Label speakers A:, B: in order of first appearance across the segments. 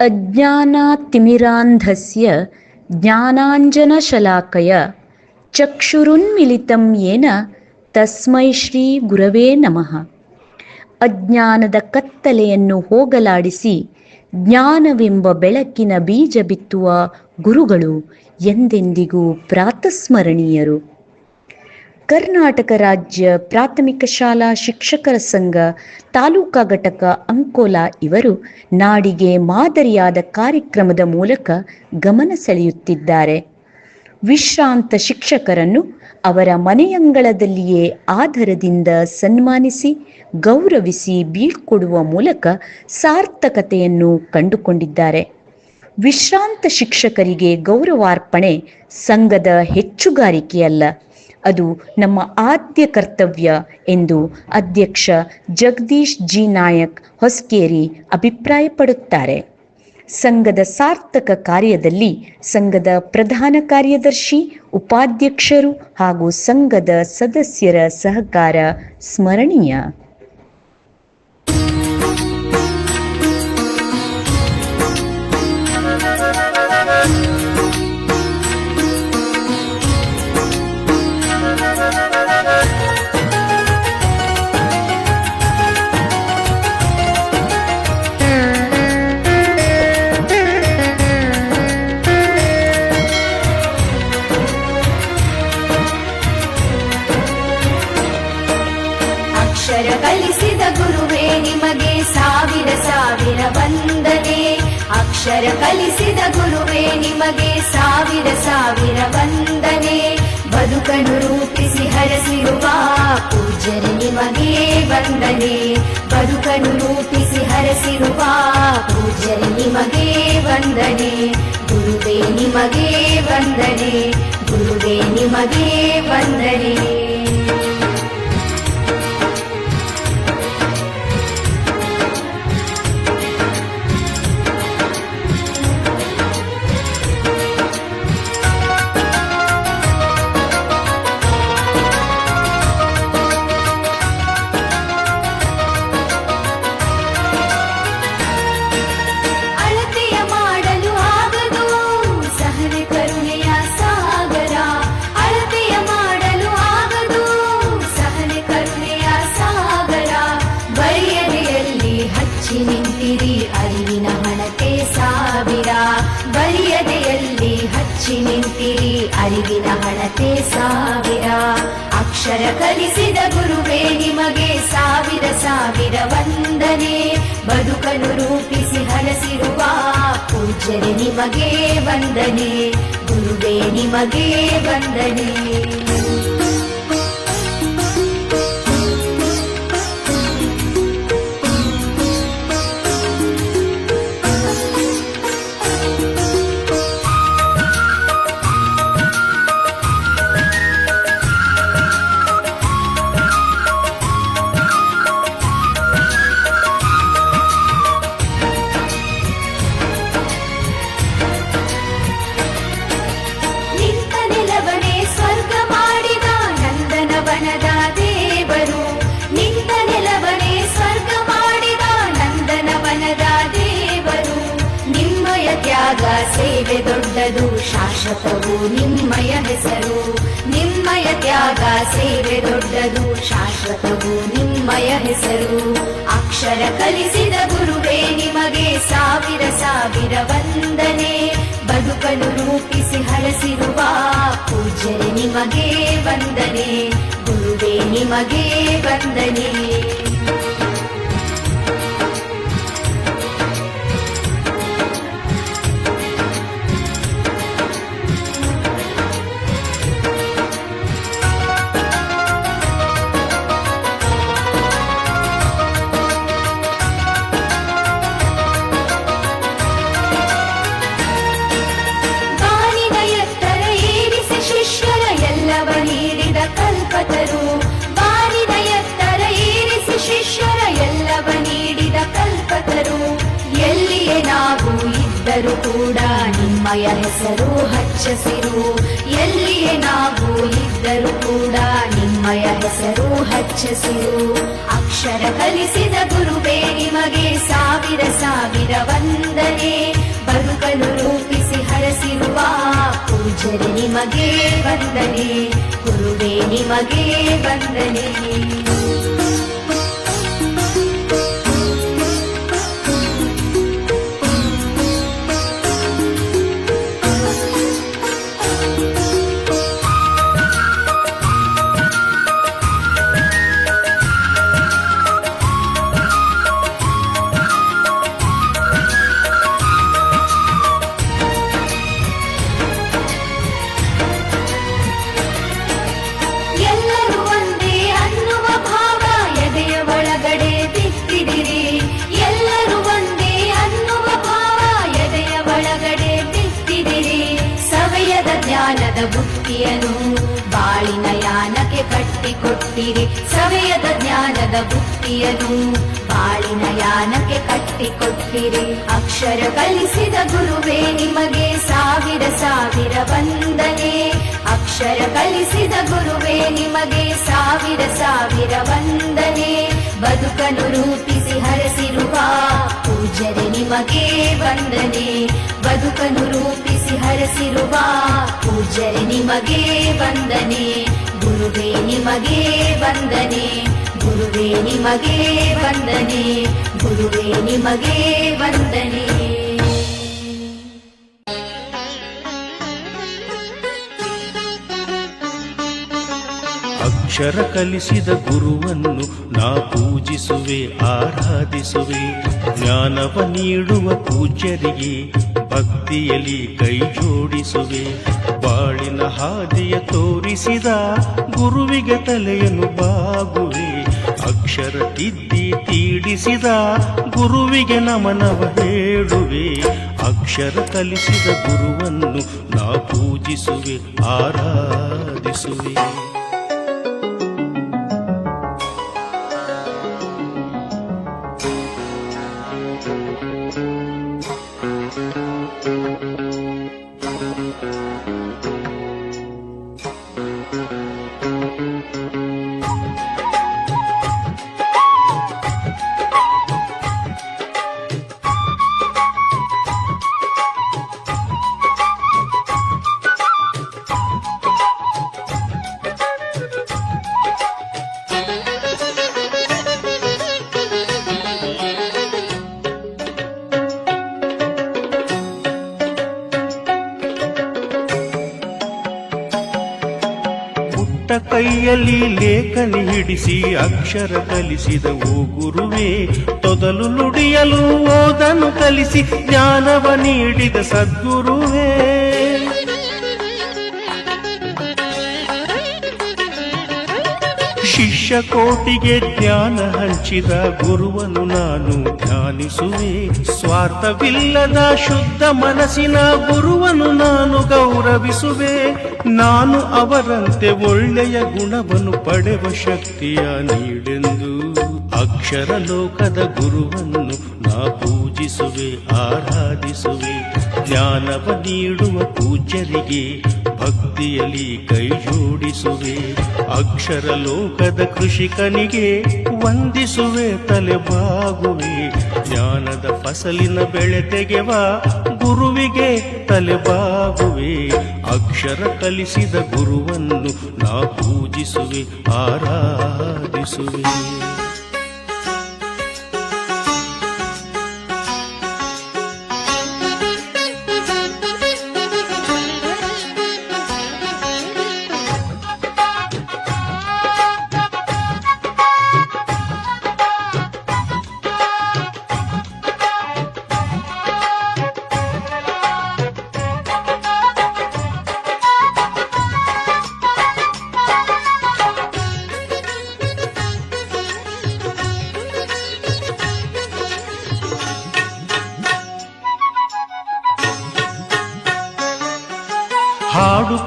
A: अज्ञानातिमिरान्धस्य ज्ञानाञ्जनशलाकय ಚಕ್ಷುರುನ್ಮಿಲಿತಂ ಯೇನ ತಸ್ಮೈ ಶ್ರೀ ಗುರವೇ ನಮಃ ಅಜ್ಞಾನದ ಕತ್ತಲೆಯನ್ನು ಹೋಗಲಾಡಿಸಿ ಜ್ಞಾನವೆಂಬ ಬೆಳಕಿನ ಬೀಜ ಬಿತ್ತುವ ಗುರುಗಳು ಎಂದೆಂದಿಗೂ ಪ್ರಾತಸ್ಮರಣೀಯರು ಕರ್ನಾಟಕ ರಾಜ್ಯ ಪ್ರಾಥಮಿಕ ಶಾಲಾ ಶಿಕ್ಷಕರ ಸಂಘ, ತಾಲೂಕಾ ಘಟಕ ಅಂಕೋಲಾ ಇವರು ನಾಡಿಗೆ ಮಾದರಿಯಾದ ಕಾರ್ಯಕ್ರಮದ ಮೂಲಕ ಗಮನ ಸೆಳೆಯುತ್ತಿದ್ದಾರೆ. ವಿಶ್ರಾಂತ ಶಿಕ್ಷಕರನ್ನು ಅವರ ಮನೆಯಂಗಳದಲ್ಲಿಯೇ ಆಧಾರದಿಂದ ಸನ್ಮಾನಿಸಿ, ಗೌರವಿಸಿ ಬೀಳ್ಕೊಡುವ ಮೂಲಕ ಸಾರ್ಥಕತೆಯನ್ನು ಕಂಡುಕೊಂಡಿದ್ದಾರೆ. ವಿಶ್ರಾಂತ ಶಿಕ್ಷಕರಿಗೆ ಗೌರವಾರ್ಪಣೆ ಸಂಘದ ಹೆಚ್ಚುಗಾರಿಕೆಯಲ್ಲ. ಅದು ನಮ್ಮ ಆದ್ಯ ಕರ್ತವ್ಯ ಎಂದು ಅಧ್ಯಕ್ಷ ಜಗದೀಶ್ ಜಿ ನಾಯಕ್ ಹೊಸಕೇರಿ ಅಭಿಪ್ರಾಯಪಡುತ್ತಾರೆ. ಸಂಘದ ಸಾರ್ಥಕ ಕಾರ್ಯದಲ್ಲಿ ಸಂಘದ ಪ್ರಧಾನ ಕಾರ್ಯದರ್ಶಿ, ಉಪಾಧ್ಯಕ್ಷರು ಹಾಗೂ ಸಂಘದ ಸದಸ್ಯರ ಸಹಕಾರ ಸ್ಮರಣೀಯ.
B: ಅಕ್ಷರ ಕಲಿಸಿದ ಗುರುವೇ ನಿಮಗೆ ಸಾವಿರ ಸಾವಿರ ವಂದನೆ. ಅಕ್ಷರ ಕಲಿಸಿದ ಗುರುವೇ ನಿಮಗೆ ಸಾವಿರ ಸಾವಿರ ವಂದನೆ. ಬದುಕನ್ನು ರೂಪಿಸಿ ಹರಸಿರುವ ಪೂಜ್ಯರು ನಿಮಗೆ ವಂದನೆ. ಬದುಕನ್ನು ರೂಪಿಸಿ ಹರಸಿರುವ ಪೂಜ್ಯರು ನಿಮಗೆ ವಂದನೆ. ಗುರುವೇ ನಿಮಗೆ ವಂದನೆ. ಗುರುವೇ ನಿಮಗೆ ವಂದನೆ. ಅರಿವಿನ ಹಣತೆ ಸಾವಿರ. ಅಕ್ಷರ ಕಲಿಸಿದ ಗುರುವೇ ನಿಮಗೆ ಸಾವಿರ ಸಾವಿರ ವಂದನೆ. ಬದುಕನ್ನು ರೂಪಿಸಿ ಹರಸಿರುವ ಪೂಜ್ಯರೆ ನಿಮಗೆ ವಂದನೆ. ಗುರುವೇ ನಿಮಗೆ ವಂದನೆ. ಸೇವೆ ದೊಡ್ಡದು. ಶಾಶ್ವತವು ನಿಮ್ಮಯ ಹೆಸರು. ನಿಮ್ಮಯ ತ್ಯಾಗ ಸೇವೆ ದೊಡ್ಡದು. ಶಾಶ್ವತವು ನಿಮ್ಮಯ ಹೆಸರು. ಅಕ್ಷರ ಕಲಿಸಿದ ಗುರುವೇ ನಿಮಗೆ ಸಾವಿರ ಸಾವಿರ ವಂದನೆ. ಬದುಕನ್ನು ರೂಪಿಸಿ ಹರಸಿರುವ ಪೂಜನೆ ನಿಮಗೆ ವಂದನೆ. ಗುರುವೇ ನಿಮಗೆ ವಂದನೆ. ಹೆಸರು ಕೂಡ ನಿಮ್ಮಯ ಹೆಸರು ಹಚ್ಚಸಿರು. ಎಲ್ಲಿಯೇ ನಾವು ಇದ್ದರೂ ಕೂಡ ನಿಮ್ಮಯ ಹೆಸರು ಹಚ್ಚಸಿರು. ಅಕ್ಷರ ಕಲಿಸಿದ ಗುರುವೇ ನಿಮಗೆ ಸಾವಿರ ಸಾವಿರ ವಂದನೆ. ಬದುಕಲು ರೂಪಿಸಿ ಹರಸಿರುವ ಪೂಜರೆ ನಿಮಗೆ ವಂದನೆ. ಗುರುವೇ ನಿಮಗೆ ವಂದನೆ. ಬುತ್ತಿಯನ್ನು ಬಾಳಿನ ಯಾನಕ್ಕೆ ಕಟ್ಟಿಕೊಟ್ಟಿರಿ. ಸಮಯದ ಜ್ಞಾನದ ಬುತ್ತಿಯನು ಬಾಳಿನ ಯಾನಕ್ಕೆ ಕಟ್ಟಿಕೊಟ್ಟಿರಿ. ಅಕ್ಷರ ಕಲಿಸಿದ ಗುರುವೇ ನಿಮಗೆ ಸಾವಿರ ಸಾವಿರ ವಂದನೆ. ಅಕ್ಷರ ಕಲಿಸಿದ ಗುರುವೇ ನಿಮಗೆ ಸಾವಿರ ಸಾವಿರ ವಂದನೆ. ಬದುಕನು ರೂಪಿಸಿ ಹರಸಿರುವ ಪೂಜರೆ ನಿಮಗೆ ವಂದನೆ. ಬದುಕನು ರೂಪಿಸಿ ಹರಸಿರುವ ಪೂಜ್ಯರೆ ನಿಮಗೆ ವಂದನೆ. ಗುರುವೇ ನಿಮಗೆ ವಂದನೆ. ಗುರುವೇ ನಿಮಗೆ ವಂದನೆ. ಗುರುವೇ ನಿಮಗೆ ವಂದನೆ.
C: ಅಕ್ಷರ ಕಲಿಸಿದ ಗುರುವನ್ನು ನಾ ಪೂಜಿಸುವೆ, ಆರಾಧಿಸುವೆ. ಜ್ಞಾನವ ನೀಡುವ ಪೂಜ್ಯರಿಗೆ ಭಕ್ತಿಯಲ್ಲಿ ಕೈ ಜೋಡಿಸುವೆ. ಬಾಳಿನ ಹಾದಿಯ ತೋರಿಸಿದ ಗುರುವಿಗೆ ತಲೆಯನ್ನು ಬಾಗುವೆ. ಅಕ್ಷರ ತಿದ್ದಿ ತೀಡಿಸಿದ ಗುರುವಿಗೆ ನಮನವ ಹೇಳುವೆ. ಅಕ್ಷರ ಕಲಿಸಿದ ಗುರುವನ್ನು ನಾ ಪೂಜಿಸುವೆ, ಆರಾಧಿಸುವೆ. ಪುಟ್ಟ ಕೈಯಲ್ಲಿ ಲೇಖನಿ ಹಿಡಿಸಿ ಅಕ್ಷರ ಕಲಿಸಿದ ಓ ಗುರುವೇ, ತೊದಲು ನುಡಿಯಲು ಓದನು ಕಲಿಸಿ ಜ್ಞಾನವ ನೀಡಿದ ಸದ್ಗುರುವೇ. ಕೋಟಿಗೆ ಜ್ಞಾನ ಹಂಚಿದ ಗುರುವನು ನಾನು ಧ್ಯಾನಿಸುವೆ. ಸ್ವಾರ್ಥವಿಲ್ಲದ ಶುದ್ಧ ಮನಸ್ಸಿನ ಗುರುವನು ನಾನು ಗೌರವಿಸುವೆ. ನಾನು ಅವರಂತೆ ಒಳ್ಳೆಯ ಗುಣವನ್ನು ಪಡೆವ ಶಕ್ತಿಯ ನೀಡೆಂದು ಅಕ್ಷರ ಲೋಕದ ಗುರುವನ್ನು ನಾ ಪೂಜಿಸುವೆ, ಆರಾಧಿಸುವೆ. ಜ್ಞಾನವ ನೀಡುವ ಪೂಜ್ಯರಿಗೆ ಭಕ್ತಿಯಲ್ಲಿ ಕೈ ಜೋಡಿಸುವೆ. ಅಕ್ಷರ ಲೋಕದ ಕೃಷಿಕನಿಗೆ ವಂದಿಸುವೆ, ತಲೆ ಬಾಗುವೆ. ಜ್ಞಾನದ ಫಸಲಿನ ಬೆಳೆ ತೆಗೆವ ಗುರುವಿಗೆ ತಲೆ ಬಾಗುವೆ. ಅಕ್ಷರ ಕಲಿಸಿದ ಗುರುವನ್ನು ನಾ ಪೂಜಿಸುವೆ, ಆರಾಧಿಸುವೆ.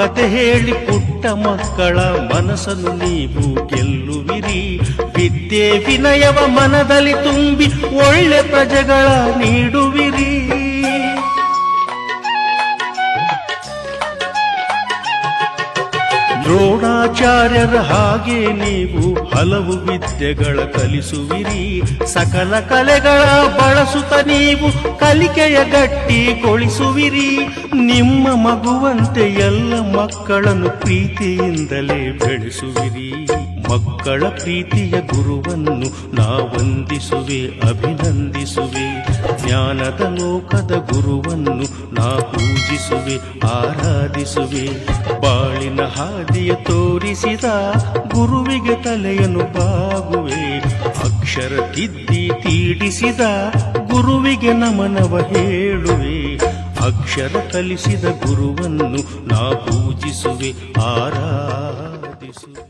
C: ಕತೆ ಹೇಳಿ ಪುಟ್ಟ ಮಕ್ಕಳ ಮನಸ್ಸನ್ನು ನೀವು ಗೆಲ್ಲುವಿರಿ. ವಿದ್ಯೆ ವಿನಯವ ಮನದಲ್ಲಿ ತುಂಬಿ ಒಳ್ಳೆ ಪ್ರಜೆಗಳ ನೀಡುವಿರಿ. ದ್ರೋಣಾಚಾರ್ಯರ ಹಾಗೆ ನೀವು ಹಲವು ವಿದ್ಯೆಗಳ ಕಲಿಸುವಿರಿ. ಸಕಲ ಕಲೆಗಳ ಬಳಸುತ್ತ ನೀವು ಕಲಿಕೆಯ ಗಟ್ಟಿಗೊಳಿಸುವಿರಿ ನಿಮ್ಮ ಮಗುವಂತೆ ಎಲ್ಲ ಮಕ್ಕಳನ್ನು ಪ್ರೀತಿಯಿಂದಲೇ ಬೆಳೆಸುವಿರಿ. ಮಕ್ಕಳ ಪ್ರೀತಿಯ ಗುರುವನ್ನು ನಾ ವಂದಿಸುವೆ ಅಭಿನಂದಿಸುವೆ. ಜ್ಞಾನದ ಲೋಕದ ಗುರುವನ್ನು ನಾ ಪೂಜಿಸುವೆ, ಆರಾಧಿಸುವೆ. ಬಾಳಿನ ಹಾದಿಯ ತೋರಿಸಿದ ಗುರುವಿಗೆ ತಲೆಯನ್ನು ಬಾಗುವೆ. ಅಕ್ಷರ ತಿದ್ದಿ ತೀಡಿಸಿದ ಗುರುವಿಗೆ ನಮನವ ಹೇಳುವೆ. ಅಕ್ಷರ ಕಲಿಸಿದ ಗುರುವನ್ನು ನಾ ಪೂಜಿಸುವೆ, ಆರಾಧಿಸುವೆ.